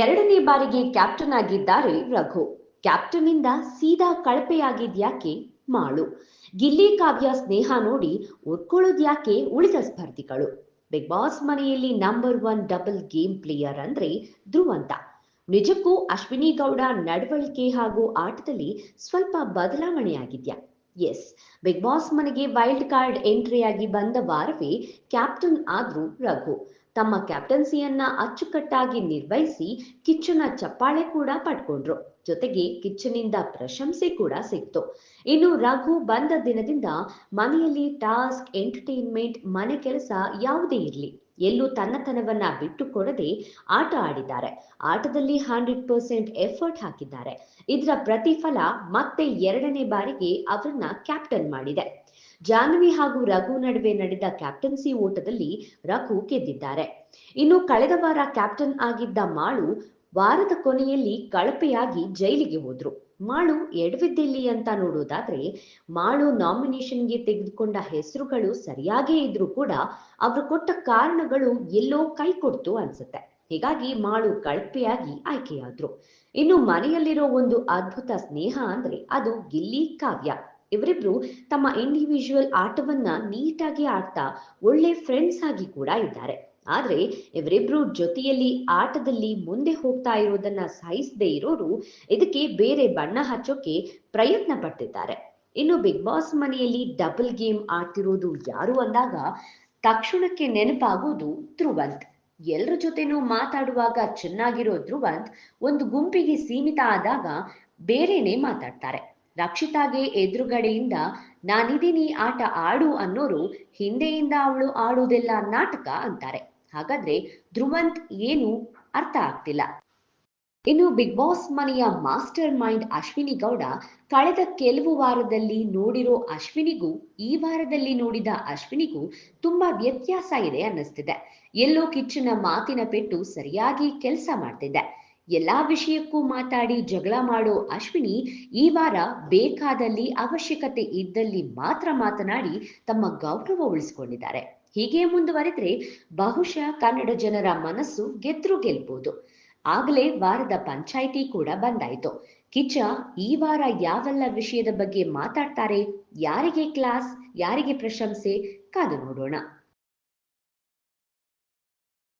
ಎರಡನೇ ಬಾರಿಗೆ ಕ್ಯಾಪ್ಟನ್ ಆಗಿದ್ದಾರೆ ರಘು. ಕ್ಯಾಪ್ಟನ್ ಇಂದ ಸೀದಾ ಕಳಪೆಯಾಗಿದ್ಯಾಕೆ ಮಾಳು. ಗಿಲ್ಲಿ ಕಾವ್ಯ ಸ್ನೇಹ ನೋಡಿ ಉಟ್ಕೊಳ್ಳೋದ್ಯಾಕೆ ಉಳಿದ ಸ್ಪರ್ಧಿಗಳು? ಬಿಗ್ ಬಾಸ್ ಮನೆಯಲ್ಲಿ number one double game player ಅಂದ್ರೆ ಧ್ರುವಂತ. ನಿಜಕ್ಕೂ ಅಶ್ವಿನಿ ಗೌಡ ನಡವಳಿಕೆ ಹಾಗೂ ಆಟದಲ್ಲಿ ಸ್ವಲ್ಪ ಬದಲಾವಣೆಯಾಗಿದ್ಯಾ? ಎಸ್ ಬಿಗ್ ಬಾಸ್ ಮನೆಗೆ ವೈಲ್ಡ್ ಕಾರ್ಡ್ ಎಂಟ್ರಿಯಾಗಿ ಬಂದ ವಾರವೇ ಕ್ಯಾಪ್ಟನ್ ಆದ್ರು ರಘು. ತಮ್ಮ ಕ್ಯಾಪ್ಟನ್ಸಿಯನ್ನ ಅಚ್ಚುಕಟ್ಟಾಗಿ ನಿರ್ವಹಿಸಿ ಕಿಚ್ಚುನ ಚಪ್ಪಾಳೆ ಕೂಡ ಪಡ್ಕೊಂಡ್ರು. ಜೊತೆಗೆ ಕಿಚ್ಚನಿಂದ ಪ್ರಶಂಸೆ ಕೂಡ ಸಿಕ್ತು. ಇನ್ನು ರಘು ಬಂದ ದಿನದಿಂದ ಮನೆಯಲ್ಲಿ ಟಾಸ್ಕ್, ಎಂಟರ್ಟೈನ್ಮೆಂಟ್, ಮನೆ ಕೆಲಸ ಯಾವುದೇ ಇರಲಿ. ಎಲ್ಲೂ ತನ್ನತನವನ್ನ ಬಿಟ್ಟು ಕೊಡದೆ ಆಟ ಆಡಿದ್ದಾರೆ. ಆಟದಲ್ಲಿ ಹಂಡ್ರೆಡ್ ಪರ್ಸೆಂಟ್ ಎಫರ್ಟ್ ಹಾಕಿದ್ದಾರೆ. ಇದರ ಪ್ರತಿಫಲ ಮತ್ತೆ ಎರಡನೇ ಬಾರಿಗೆ ಅವರನ್ನ ಕ್ಯಾಪ್ಟನ್ ಮಾಡಿದೆ. ಜಾನ್ವಿ ಹಾಗೂ ರಘು ನಡುವೆ ನಡೆದ ಕ್ಯಾಪ್ಟನ್ಸಿ ಓಟದಲ್ಲಿ ರಘು ಗೆದ್ದಿದ್ದಾರೆ. ಇನ್ನು ಕಳೆದ ವಾರ ಕ್ಯಾಪ್ಟನ್ ಆಗಿದ್ದ ಮಾಳು ವಾರದ ಕೊನೆಯಲ್ಲಿ ಕಳಪೆಯಾಗಿ ಜೈಲಿಗೆ ಹೋದ್ರು. ಮಾಳು ಎಡವಿದ್ದೆಲ್ಲಿ ಅಂತ ನೋಡೋದಾದ್ರೆ, ಮಾಳು ನಾಮಿನೇಷನ್ಗೆ ತೆಗೆದುಕೊಂಡ ಹೆಸರುಗಳು ಸರಿಯಾಗೇ ಇದ್ರೂ ಕೂಡ ಅವರು ಕೊಟ್ಟ ಕಾರಣಗಳು ಎಲ್ಲೋ ಕೈ ಕೊಡ್ತು ಅನ್ಸುತ್ತೆ. ಹೀಗಾಗಿ ಮಾಳು ಕಳಪೆಯಾಗಿ ಆಯ್ಕೆಯಾದ್ರು. ಇನ್ನು ಮನೆಯಲ್ಲಿರೋ ಒಂದು ಅದ್ಭುತ ಸ್ನೇಹ ಅಂದ್ರೆ ಅದು ಗಿಲ್ಲಿ ಕಾವ್ಯ. ಇವರಿಬ್ರು ತಮ್ಮ ಇಂಡಿವಿಜುವಲ್ ಆಟವನ್ನ ನೀಟಾಗಿ ಆಡ್ತಾ ಒಳ್ಳೆ ಫ್ರೆಂಡ್ಸ್ ಆಗಿ ಕೂಡ ಇದ್ದಾರೆ. ಆದ್ರೆ ಇವರಿಬ್ರು ಜೊತೆಯಲ್ಲಿ ಆಟದಲ್ಲಿ ಮುಂದೆ ಹೋಗ್ತಾ ಇರೋದನ್ನ ಸಹಿಸದೆ ಇರೋರು ಇದಕ್ಕೆ ಬೇರೆ ಬಣ್ಣ ಹಚ್ಚೋಕೆ ಪ್ರಯತ್ನ ಪಡ್ತಿದ್ದಾರೆ ಇನ್ನು ಬಿಗ್ ಬಾಸ್ ಮನೆಯಲ್ಲಿ ಡಬಲ್ ಗೇಮ್ ಆಡ್ತಿರೋದು ಯಾರು ಅಂದಾಗ ತಕ್ಷಣಕ್ಕೆ ನೆನಪಾಗೋದು ಧ್ರುವಂತ್. ಎಲ್ಲರ ಜೊತೆನೂ ಮಾತಾಡುವಾಗ ಚೆನ್ನಾಗಿರೋ ಧ್ರುವಂತ್ ಒಂದು ಗುಂಪಿಗೆ ಸೀಮಿತ ಆದಾಗ ಬೇರೆನೆ ಮಾತಾಡ್ತಾರೆ. ರಕ್ಷಿತಾಗೆ ಎದುರುಗಡೆಯಿಂದ, ನಾನಿದ್ದೀನಿ ಆಟ ಆಡು ಅನ್ನೋರು ಹಿಂದೆಯಿಂದ ಅವಳು ಆಡುವುದೆಲ್ಲ ನಾಟಕ ಅಂತಾರೆ. ಹಾಗಾದ್ರೆ ಧ್ರುವಂತ್ ಏನು ಅರ್ಥ ಆಗ್ತಿಲ್ಲ. ಇನ್ನು ಬಿಗ್ ಬಾಸ್ ಮನೆಯ ಮಾಸ್ಟರ್ ಮೈಂಡ್ ಅಶ್ವಿನಿ ಗೌಡ ಕಳೆದ ಕೆಲವು ವಾರದಲ್ಲಿ ನೋಡಿರೋ ಅಶ್ವಿನಿಗೂ, ಈ ವಾರದಲ್ಲಿ ನೋಡಿದ ಅಶ್ವಿನಿಗೂ ತುಂಬಾ ವ್ಯತ್ಯಾಸ ಇದೆ ಅನ್ನಿಸ್ತಿದೆ. ಎಲ್ಲೋ ಕಿಚ್ಚನ ಮಾತಿನ ಪೆಟ್ಟು ಸರಿಯಾಗಿ ಕೆಲಸ ಮಾಡ್ತಿದೆ. ಎಲ್ಲಾ ವಿಷಯಕ್ಕೂ ಮಾತಾಡಿ ಜಗಳ ಮಾಡೋ ಅಶ್ವಿನಿ ಈ ವಾರ ಬೇಕಾದಲ್ಲಿ ಅವಶ್ಯಕತೆ ಇದ್ದಲ್ಲಿ ಮಾತ್ರ ಮಾತನಾಡಿ ತಮ್ಮ ಗೌರವ ಉಳಿಸಿಕೊಂಡಿದ್ದಾರೆ. ಹೀಗೆ ಮುಂದುವರೆದ್ರೆ ಬಹುಶಃ ಕನ್ನಡ ಜನರ ಮನಸ್ಸು ಗೆದ್ರು ಗೆಲ್ಬಹುದು ಆಗಲೇ ವಾರದ ಪಂಚಾಯಿತಿ ಕೂಡ ಬಂದಾಯ್ತು. ಕಿಚ್ಚ, ಈ ವಾರ ಯಾವೆಲ್ಲ ವಿಷಯದ ಬಗ್ಗೆ ಮಾತಾಡ್ತಾರೆ? ಯಾರಿಗೆ ಕ್ಲಾಸ್? ಯಾರಿಗೆ ಪ್ರಶಂಸೆ? ಕಾದು ನೋಡೋಣ.